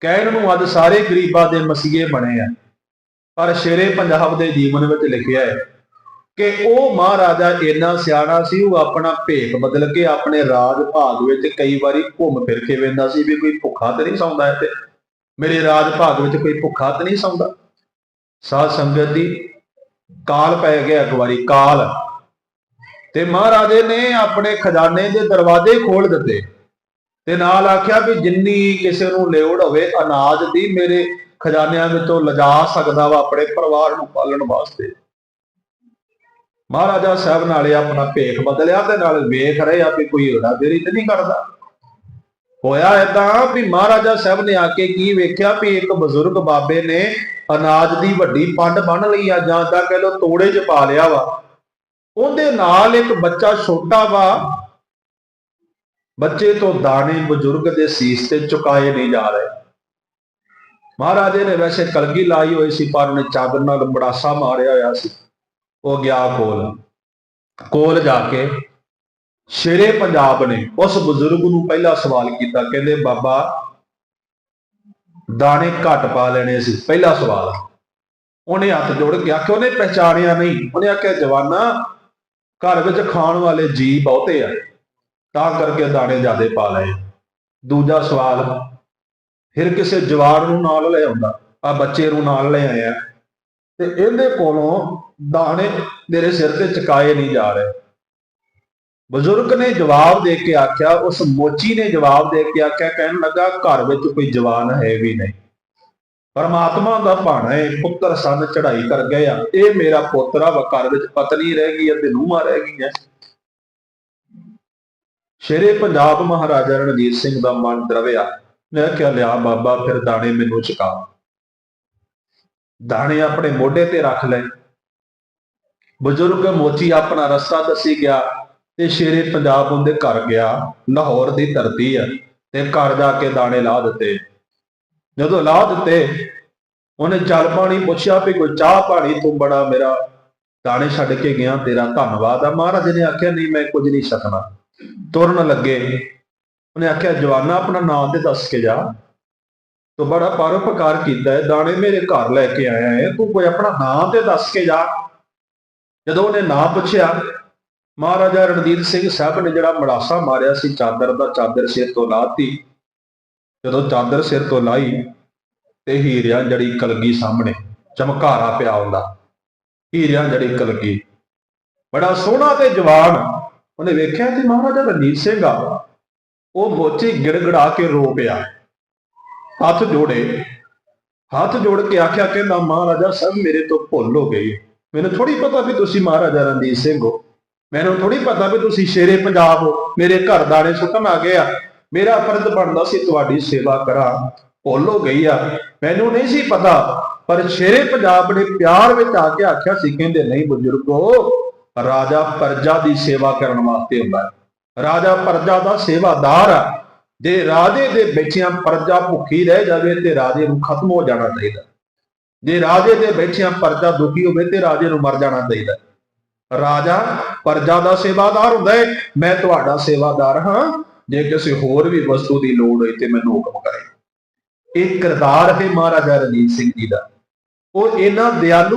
ਕਹਿਣ ਨੂੰ ਅੱਜ ਸਾਰੇ ਗਰੀਬਾਂ ਦੇ ਮਸੀਹੇ ਬਣੇ ਆ। ਪਰ ਸ਼ੇਰੇ ਪੰਜਾਬ ਦੇ ਜੀਵਨ ਵਿੱਚ ਲਿਖਿਆ ਹੈ ਕਿ ਉਹ ਮਹਾਰਾਜਾ ਇੰਨਾ ਸਿਆਣਾ ਸੀ, ਉਹ ਆਪਣਾ ਭੇਖ ਬਦਲ ਕੇ ਆਪਣੇ ਰਾਜ ਭਾਗ ਵਿੱਚ ਕਈ ਵਾਰੀ ਘੁੰਮ ਫਿਰ ਕੇ ਵੇਂਦਾ ਸੀ ਵੀ ਕੋਈ ਭੁੱਖਾ ਤੇ ਨਹੀਂ ਸੌਂਦਾ ਇੱਥੇ। ਮੇਰੇ ਰਾਜ ਭਾਗ ਵਿੱਚ ਕੋਈ ਭੁੱਖਾ ਤੇ ਨਹੀਂ ਸੌਂਦਾ। ਸਾਧ ਸੰਗਤ ਦੀ ਕਾਲ ਪੈ ਗਿਆ ਇੱਕ ਵਾਰੀ, ਕਾਲ। ਤੇ ਮਹਾਰਾਜੇ ਨੇ ਆਪਣੇ ਖਜ਼ਾਨੇ ਦੇ ਦਰਵਾਜ਼ੇ ਖੋਲ ਦਿੱਤੇ। ਤੇ ਨਾਲ ਆਖਿਆ ਵੀ ਜਿੰਨੀ ਕਿਸੇ ਨੂੰ ਲੋੜ ਹੋਵੇ, ਅਨਾਜ ਦੀ ਮੇਰੇ ਖਜ਼ਾਨਿਆਂ ਵਿੱਚੋਂ ਲਿਜਾ ਸਕਦਾ ਵਾ ਆਪਣੇ ਪਰਿਵਾਰ ਨੂੰ ਪਾਲਣ ਵਾਸਤੇ। ਮਹਾਰਾਜਾ ਸਾਹਿਬ ਨਾਲੇ ਆਪਣਾ ਭੇਖ ਬਦਲਿਆ ਤੇ ਨਾਲ ਵੇਖ ਰਹੇ ਆ ਵੀ ਕੋਈ ਏੜਾ ਦੇਰੀ ਤੇ ਨਹੀਂ ਕਰਦਾ। ਹੋਇਆ ਏਦਾਂ ਵੀ ਮਹਾਰਾਜਾ ਸਾਹਿਬ ਨੇ ਆ ਕੇ ਕੀ ਵੇਖਿਆ ਵੀ ਇੱਕ ਬਜ਼ੁਰਗ ਬਾਬੇ ਨੇ ਅਨਾਜ ਦੀ ਵੱਡੀ ਪੰਡ ਬੰਨ ਲਈ ਆ, ਜਾਂ ਤਾਂ ਕਹਿ ਲੋ ਤੋੜੇ 'ਚ ਪਾ ਲਿਆ ਵਾ। ਉਹਦੇ ਨਾਲ ਇੱਕ ਬੱਚਾ ਛੋਟਾ ਵਾ ਬੱਚੇ ਤੋਂ ਦਾਣੇ ਬਜ਼ੁਰਗ ਦੇ ਸੀਸ ਤੇ ਚੁਕਾਏ ਨਹੀਂ ਜਾ ਰਹੇ। ਮਹਾਰਾਜੇ ਨੇ ਵੈਸੇ ਕਲਗੀ ਲਾਈ ਹੋਈ ਸੀ, ਪਰ ਉਹਨੇ ਚਾਦਰ ਨਾਲ ਬੜਾਸਾ ਮਾਰਿਆ ਹੋਇਆ ਸੀ। ਉਹ ਗਿਆ ਕੋਲ। ਕੋਲ ਜਾ ਕੇ ਸ਼ੇਰੇ ਪੰਜਾਬ ਨੇ ਉਸ ਬਜ਼ੁਰਗ ਨੂੰ ਪਹਿਲਾ ਸਵਾਲ ਕੀਤਾ, ਕਹਿੰਦੇ, ਬਾਬਾ, ਦਾਣੇ ਘੱਟ ਪਾ ਲੈਣੇ ਸੀ। ਪਹਿਲਾ ਸਵਾਲ। ਉਹਨੇ ਹੱਥ ਜੋੜ ਕੇ ਆਖਿਆ, ਉਹਨੇ ਪਹਿਚਾਣਿਆ ਨਹੀਂ। ਉਹਨੇ ਆਖਿਆ, ਜਵਾਨਾ, ਘਰ ਵਿੱਚ ਖਾਣ ਵਾਲੇ ਜੀ ਬਹੁਤੇ ਆ। ਤਾਂ ਕਰਕੇ ਦਾਣੇ ਜ਼ਿਆਦੇ ਪਾ ਲਏ। ਦੂਜਾ ਸਵਾਲ, ਫਿਰ ਕਿਸੇ ਜਵਾਨ ਨੂੰ ਨਾਲ ਲੈ ਆਉਂਦਾ ਆ ਬੱਚੇ ਨੂੰ ਨਾਲ ਲੈ ਆਇਆ। ਤੇ ਇਹਦੇ ਕੋਲੋਂ ਦਾਣੇ ਮੇਰੇ ਸਿਰ ਤੇ ਚਕਾਏ ਨਹੀਂ ਜਾ ਰਹੇ। ਬਜ਼ੁਰਗ ਨੇ ਜਵਾਬ ਦੇ ਕੇ ਆਖਿਆ, ਉਸ ਮੋਚੀ ਨੇ ਜਵਾਬ ਦੇ ਕੇ ਆਖਿਆ, ਕਹਿਣ ਲੱਗਾ, ਘਰ ਵਿੱਚ ਕੋਈ ਜਵਾਨ ਹੈ ਵੀ ਨਹੀਂ। ਪਰਮਾਤਮਾ ਦਾ ਭਾਣਾ ਹੈ ਪੁੱਤਰ ਸੰਨ ਚੜਾਈ ਕਰ ਗਏ ਆ। ਇਹ ਮੇਰਾ ਪੁੱਤਰ ਆ ਵਾ ਘਰ ਵਿੱਚ ਪਤਨੀ ਰਹਿ ਗਈ ਹੈ ਤੇ ਨੂੰਹਾਂ ਰਹਿ ਗਈਆਂ। ਸ਼ੇਰੇ ਪੰਜਾਬ ਮਹਾਰਾਜਾ ਰਣਜੀਤ ਸਿੰਘ ਦਾ ਮਨ ਦਰਵਿਆ। ਮੈਂ ਕਿਹਾ, ਲਿਆ ਬਾਬਾ, ਫਿਰ ਦਾਣੇ ਮੈਨੂੰ ਚੁਕਾ। ਦਾਣੇ ਆਪਣੇ ਮੋਢੇ ਤੇ ਰੱਖ ਲੈ ਬਜ਼ੁਰਗ ਮੋਚੀ ਆਪਣਾ ਰਸਤਾ ਦੱਸੀ ਗਿਆ ਤੇ ਸ਼ੇਰੇ ਪੰਜਾਬ ਉਹਦੇ ਘਰ ਗਿਆ। ਲਾਹੌਰ ਦੀ ਧਰਤੀ ਆ ਤੇ ਘਰ ਜਾ ਕੇ ਦਾਣੇ ਲਾ ਦਿੱਤੇ। ਜਦੋਂ ਲਾ ਦਿੱਤੇ, ਉਹਨੇ ਜਲ ਪਾਣੀ ਪੁੱਛਿਆ ਵੀ ਕੋਈ ਚਾਹ ਪਾਣੀ ਤੂੰ ਬੜਾ ਮੇਰਾ। ਦਾਣੇ ਛੱਡ ਕੇ ਗਿਆ, ਤੇਰਾ ਧੰਨਵਾਦ ਆ। ਮਹਾਰਾਜ ਨੇ ਆਖਿਆ, ਨਹੀਂ, ਮੈਂ ਕੁਝ ਨਹੀਂ ਸਕਣਾ ਤੁਰਨ ਲੱਗੇ। ਉਹਨੇ ਆਖਿਆ, ਜਵਾਨਾ, ਆਪਣਾ ਨਾਮ ਤੇ ਦੱਸ ਕੇ ਜਾ। ਤੂੰ ਬੜਾ ਪਰਉਪਕਾਰ ਕੀਤਾ ਹੈ। ਦਾਣੇ ਮੇਰੇ ਘਰ ਲੈ ਕੇ ਆਇਆ ਹੈ। ਤੂੰ ਕੋਈ ਆਪਣਾ ਨਾਮ ਤੇ ਦੱਸ ਕੇ ਜਾ। ਜਦੋਂ ਉਹਨੇ ਨਾਂ ਪੁੱਛਿਆ, ਮਹਾਰਾਜਾ ਰਣਜੀਤ ਸਿੰਘ ਸਾਹਿਬ ਨੇ ਜਿਹੜਾ ਮੜਾਸਾ ਮਾਰਿਆ ਸੀ, ਚਾਦਰ ਦਾ ਚਾਦਰ ਸਿਰ ਤੋਂ ਲਾਤੀ। ਜਦੋਂ ਚਾਦਰ ਸਿਰ ਤੋਂ ਲਾਈ ਤੇ ਹੀਰਿਆਂ ਜੜੀ ਕਲਗੀ ਸਾਹਮਣੇ ਚਮਕਾਰਾ ਪਿਆ ਹੁੰਦਾ ਹੀਰਿਆਂ ਜੜੀ ਕਲਗੀ। ਬੜਾ ਸੋਹਣਾ ਤੇ ਜਵਾਨ ਉਹਨੇ ਵੇਖਿਆ ਤੇ ਮਹਾਰਾਜਾ ਰਣਜੀਤ ਸਿੰਘ ਆ, ਉਹ ਮੋਚੀ ਗਿੜਗੜਾ ਕੇ ਰੋ ਪਿਆ। ਹੱਥ ਜੋੜੇ, ਹੱਥ ਜੋੜ ਕੇ ਆਖਿਆ ਕਹਿੰਦਾ, ਮਹਾਰਾਜਾ, ਸਭ ਮੇਰੇ ਤੋਂ ਭੁੱਲ ਹੋ ਗਈ ਮੈਨੂੰ ਥੋੜੀ ਪਤਾ ਵੀ ਤੁਸੀਂ ਮਹਾਰਾਜਾ ਰਣਜੀਤ ਸਿੰਘ ਹੋ। ਮੈਨੂੰ ਥੋੜੀ ਪਤਾ ਵੀ ਤੁਸੀਂ ਸ਼ੇਰੇ ਪੰਜਾਬ ਹੋ। ਮੇਰੇ ਘਰ ਦਾਣੇ ਸੁੱਟਣ ਆ ਗਏ ਆ। ਮੇਰਾ ਫਰਜ਼ ਬਣਦਾ ਸੀ ਤੁਹਾਡੀ ਸੇਵਾ ਕਰਾਂ। ਭੁੱਲ ਹੋ ਗਈ ਆ। ਮੈਨੂੰ ਨਹੀਂ ਸੀ ਪਤਾ, ਪਰ ਸ਼ੇਰੇ ਪੰਜਾਬ ਨੇ ਪਿਆਰ ਵਿੱਚ ਆ ਕੇ ਆਖਿਆ ਸੀ, ਕਹਿੰਦੇ, ਨਹੀਂ ਬਜ਼ੁਰਗੋ ਰਾਜਾ ਪ੍ਰਜਾ ਦੀ ਸੇਵਾ ਕਰਨ ਵਾਸਤੇ ਹੁੰਦਾ ਹੈ। ਰਾਜਾ ਪ੍ਰਜਾ ਦਾ ਸੇਵਾਦਾਰ ਆ। ਜੇ ਰਾਜੇ ਦੇ ਬੈਠਿਆਂ ਪ੍ਰਜਾ ਭੁੱਖੀ ਰਹਿ ਜਾਵੇ ਤੇ ਰਾਜੇ ਨੂੰ ਖਤਮ ਹੋ ਜਾਣਾ ਚਾਹੀਦਾ। ਜੇ ਰਾਜੇ ਦੇ ਬੈਠਿਆਂ ਪ੍ਰਜਾ ਦੁਖੀ ਹੋਵੇ ਤੇ ਰਾਜੇ ਨੂੰ ਮਰ ਜਾਣਾ ਚਾਹੀਦਾ। ਰਾਜਾ ਪ੍ਰਜਾ ਦਾ ਸੇਵਾਦਾਰ ਹੁੰਦਾ ਹੈ। ਮੈਂ ਤੁਹਾਡਾ ਸੇਵਾਦਾਰ ਹਾਂ। ਜੇ ਕਿਸੇ ਹੋਰ ਵੀ ਵਸਤੂ ਦੀ ਲੋੜ ਹੋਏ ਤੇ ਮੈਨੂੰ ਹੁਕਮ ਕਰੇ। ਇਹ ਕਿਰਦਾਰ ਹੈ ਮਹਾਰਾਜਾ ਰਣਜੀਤ ਸਿੰਘ ਜੀ ਦਾ। ਉਹ ਇਹਨਾਂ ਦਿਆਲੂ